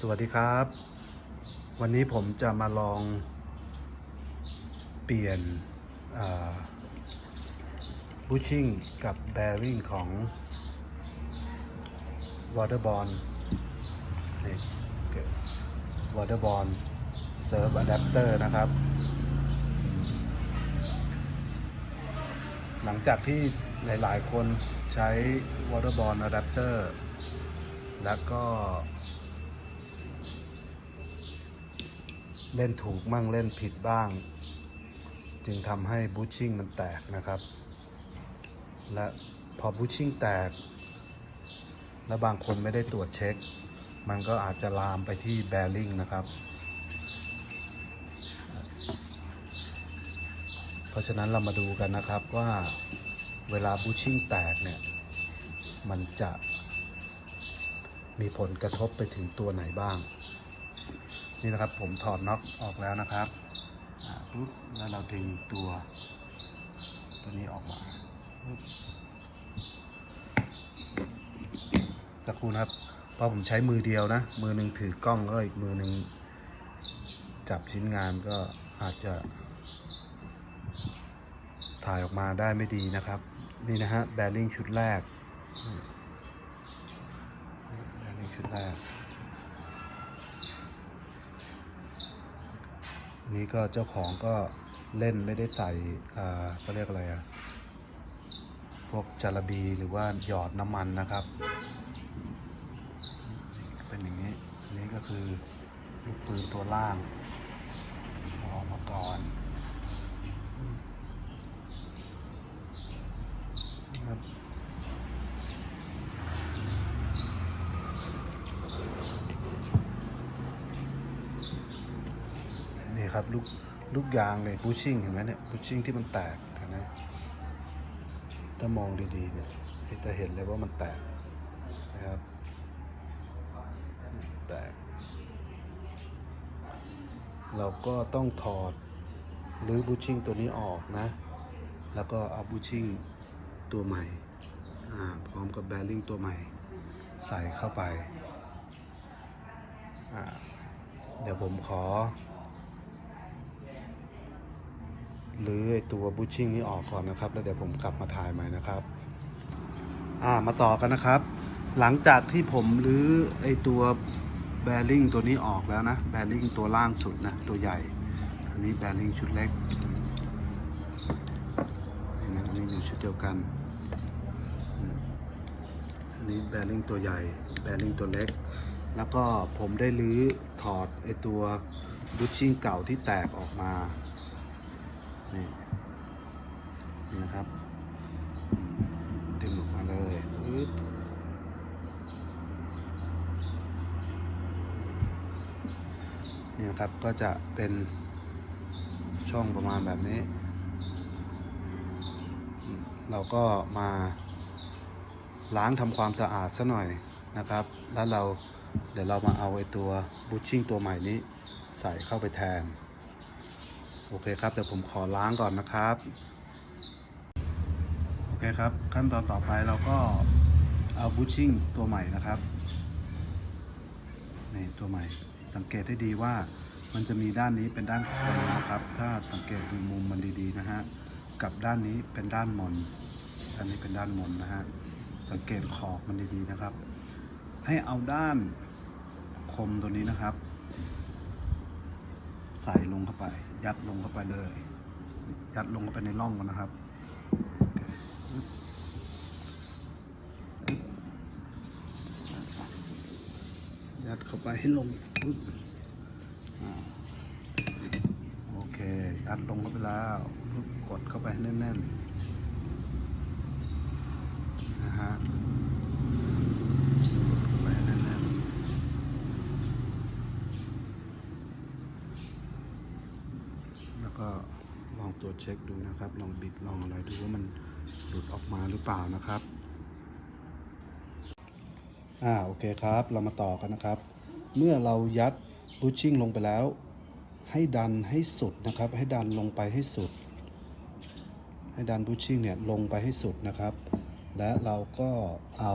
สวัสดีครับ วันนี้ผมจะมาลองเปลี่ยนบูชิ่งกับแบริ่งของ Waterborne นี่ Waterborne Serve Adapter นะครับ หลังจากที่หลาย ๆ คนใช้ Waterborne Adapter แล้วก็ เล่นถูกมั่งเล่นผิดบ้าง จึงทำให้บูชชิ่งมันแตกนะครับ และพอบูชชิ่งแตก และบางคนไม่ได้ตรวจเช็ค มันก็อาจจะลามไปที่แบริ่งนะครับ เพราะฉะนั้นเรามาดูกันนะครับว่าเวลาบูชชิ่งแตกเนี่ยมันจะมีผลกระทบไปถึงตัวไหนบ้าง นี่นะครับผมถอดน็อตออกแล้วนะครับปุ๊บแล้วเราดึงตัว ตัวนี้ออกมาสักครู่นะครับเพราะผมใช้มือเดียวนะ มือหนึ่งถือกล้องก็อีกมือหนึ่งจับชิ้นงานก็อาจจะ ถ่ายออกมาได้ไม่ดีนะครับ นี่นะฮะแบริ่งชุดแรกแบริ่งชุดแรก อั นี่ก็เจ้าของก็เล่นไม่ได้ใส่อ่าก็เรียกอะไรอะพวกจาระบีหรือว่าหยอดน้ำมันนะครับ เป็นอย่างนี้ นี้ก็คือลูกปืนตัวล่างเอาออกมาก่อนนะครับ ครับลูกลูกยางเลยบูชิ่งเห็นไหมเนี่ยบูชิ่งที่มันแตกนไหมถ้ามองดีๆเนี่ยจะเห็นเลยว่ามันแตกนะครับแตก เราก็ต้องถอดหรือบูชิ่งตัวนี้ออกนะ แล้วก็เอาบูชิ่งตัวใหม่พร้อมกับแบริ่งตัวใหม่ใส่เข้าไป เดี๋ยวผมขอ หรือไอตัวบูชิ่งนี้ออกก่อนนะครับ แล้วเดี๋ยวผมกลับมาถ่ายใหม่นะครับ อ่ามาต่อกันนะครับ หลังจากที่ผมรื้อไอตัวแบริ่งตัวนี้ออกแล้วนะแบริ่งตัวล่างสุดนะตัวใหญ่ อันนี้แบริ่งชุดเล็กนี่นะอันนี้อยู่ชุดเดียวกันอันนี้แบริ่งตัวใหญ่แบริ่งตัวเล็ก แล้วก็ผมได้รื้อถอดไอตัวบูชิ่งเก่าที่แตกออกมา นี่นี่นะครับดึงออกมาเลยปึ๊บนี่นะครับก็จะเป็นช่องประมาณแบบนี้ เราก็มาล้างทำความสะอาดซะหน่อยนะครับ แล้วเราเดี๋ยวเรามาเอาไอ้ตัวบูชชิ่งตัวใหม่นี้ใส่เข้าไปแทน โอเคครับเดี๋ยวผมขอล้างก่อนนะครับ โอเคครับ ขั้นตอนต่อไปเราก็เอาบูชชิ่งตัวใหม่นะครับนี่ตัวใหม่สังเกตให้ดีว่ามันจะมีด้านนี้เป็นด้านโค้งนะครับ ถ้าสังเกตดูมุมมันดีๆนะฮะกับด้านนี้เป็นด้านมนด้านนี้เป็นด้านมนนะฮะสังเกตขอบมันดีๆนะครับ ให้เอาด้านคมตัวนี้นะครับ ใส่ลงเข้าไป ยัดลงเข้าไปเลย ยัดลงเข้าไปในร่องมันนะครับยัดเข้าไปให้ลงโอเคยัดลงเข้าไปแล้วกดเข้าไปให้แน่นๆนะฮะกดเข้าไปให้แน่นๆ แล้ว ก็ลองตรวจเช็คดูนะครับ ลองบิดลองอะไรดูว่ามันหลุดออกมาหรือเปล่านะครับ อ่าโอเคครับ เรามาต่อกันนะครับ เมื่อเรายัดบูชชิ่งลงไปแล้ว ให้ดันให้สุดนะครับ ให้ดันลงไปให้สุด ให้ดันบูชชิ่งเนี่ยลงไปให้สุดนะครับ และเราก็เอา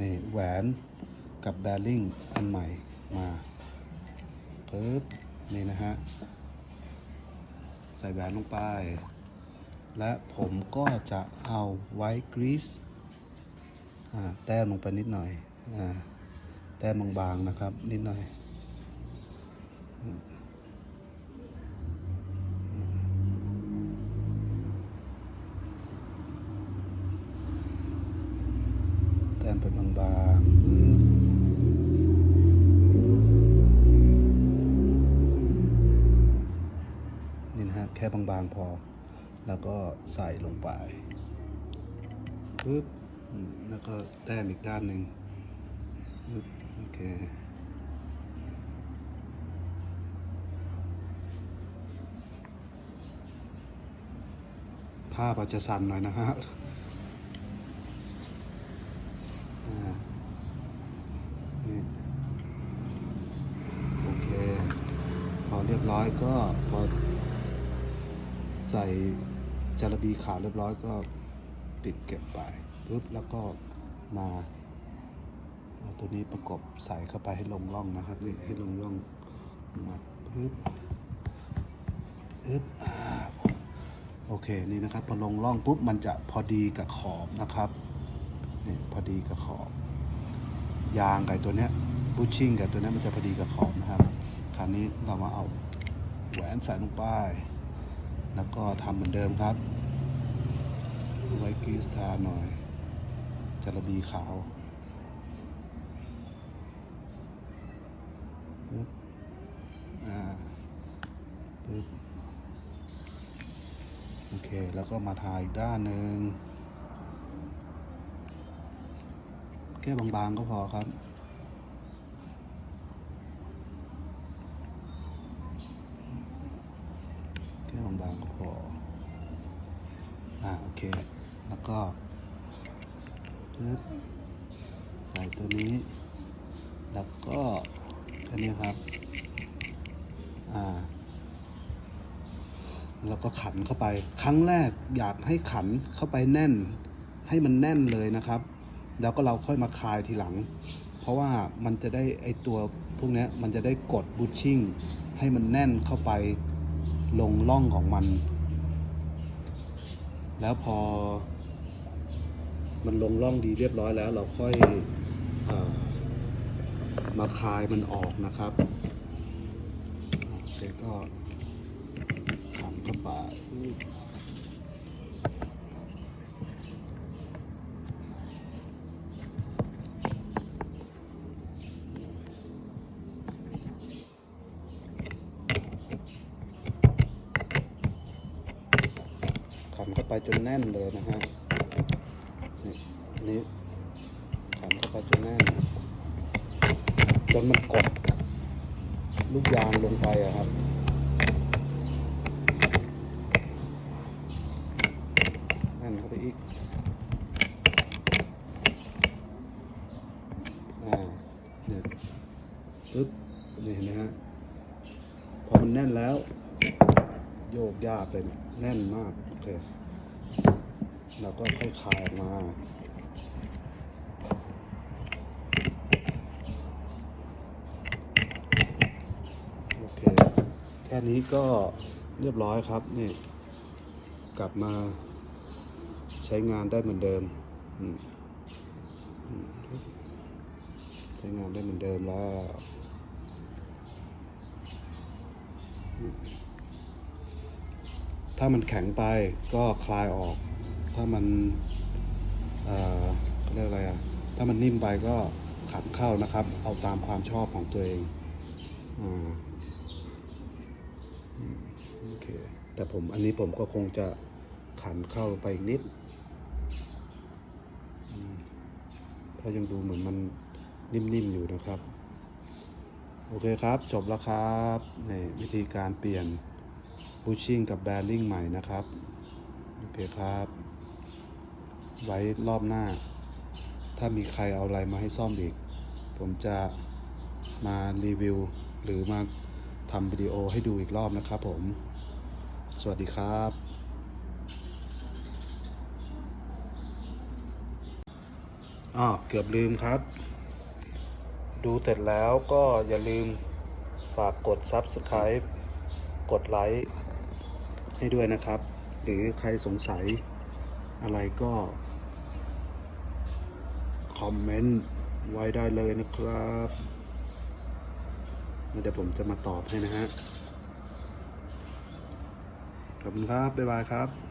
นี่แหวนกับแบริ่งอันใหม่มาปึ๊บนี่นะฮะ ใส่แหวนลงไป และผมก็จะเอาไวท์กรีซแต้มลงไปนิดหน่อยอแต้มบางๆนะครับนิดหน่อย ค่บางๆพอ แล้วก็ใส่ลงไปปึ๊บแล้วก็แต้มอีกด้านหนึ่งปึ๊บโอเคภาพอาจจะสั่นหน่อยนะฮะอ่านี่โอเค พอเรียบร้อยก็พอ ใส่จารบีขาวเรียบร้อยก็ปิดเก็บไปปุ๊บแล้วก็มาเอาตัวนี้ประกบใส่เข้าไปให้ลงร่องนะครับนี่ให้ลงร่องมาปึ๊บปึ๊บโอเคนี่นะครับพอลงร่องปุ๊บมันจะพอดีกับขอบนะครับนี่พอดีกับขอบ ยางกับตัวเนี้ยบูชิ่งกับตัวนี้มันจะพอดีกับขอบนะครับ คราวนี้เรามาเอาแหวนใส่ลงไป แล้วก็ทำเหมือนเดิมครับ ไว้กรีสทาหน่อยจระบีขาวปึ๊บอ่าปึ๊บโอเค แล้วก็มาทาอีกด้านหนึ่งแค่บางๆก็พอครับ แค่ บางๆก็พออ่าโอเค แล้วก็ปึ๊บใส่ตัวนี้ แล้วก็แค่นี้ครับ อ่า แล้วก็ขันเข้าไป ครั้งแรกอยากให้ขันเข้าไปแน่น ให้มันแน่นเลยนะครับ แล้วก็เราค่อยมาคลายทีหลัง เพราะว่ามันจะได้ไอตัวพวกนี้มันจะได้กดบูชชิ่งให้มันแน่นเข้าไป ลงร่องของมัน แล้วพอ มันลงร่องดีเรียบร้อยแล้ว เราค่อยอมาคลายมันออกนะครับโอเคก็ขันเข้าไปขันเข้า ไปจนแน่นเลยนะฮะนี่นี่ขันเข้าไปจนแน่น จนมันกด ลูกยางลงไปอะครับแน่นเข้าไปอีกอ่าเนี่ยปึ๊บนี่เห็นไหมฮะพอมันแน่นแล้ว โยกยากเลยเนี่ยแน่นมาก โอเค เราก็ค่อยคลายมาโอเคแค่นี้ก็เรียบร้อยครับนี่กลับมาใช้งานได้เหมือนเดิมใช้งานได้เหมือนเดิมแล้วถ้ามันแข็งไปก็คลายออก ถ้ามันเอ่อเขาเรียกอะไรอะ ถ้ามันนิ่มไปก็ขันเข้านะครับ เอาตามความชอบของตัวเองอ่าโอเค แต่ผมอันนี้ผมก็คงจะขันเข้าไปอีกนิดเพราะยังดูเหมือนมันนิ่มๆอยู่นะครับ โอเคครับ จบแล้วครับนี่วิธีการเปลี่ยนบูชิ่งกับแบริ่งใหม่นะครับ โอเคครับ ไว้รอบหน้า ถ้ามีใครเอาอะไรมาให้ซ่อมอีก ผมจะมารีวิว หรือมาทำวิดีโอให้ดูอีกรอบนะครับผม สวัสดีครับอ๋อเกือบลืมครับ ดูเสร็จแล้วก็อย่าลืมฝากกด Subscribe กดไลค์ให้ด้วยนะครับ หรือใครสงสัยอะไรก็ คอมเมนต์ไว้ได้เลยนะครับเดี๋ยวผมจะมาตอบให้นะฮะขอบคุณครับ บ๊ายบายครับ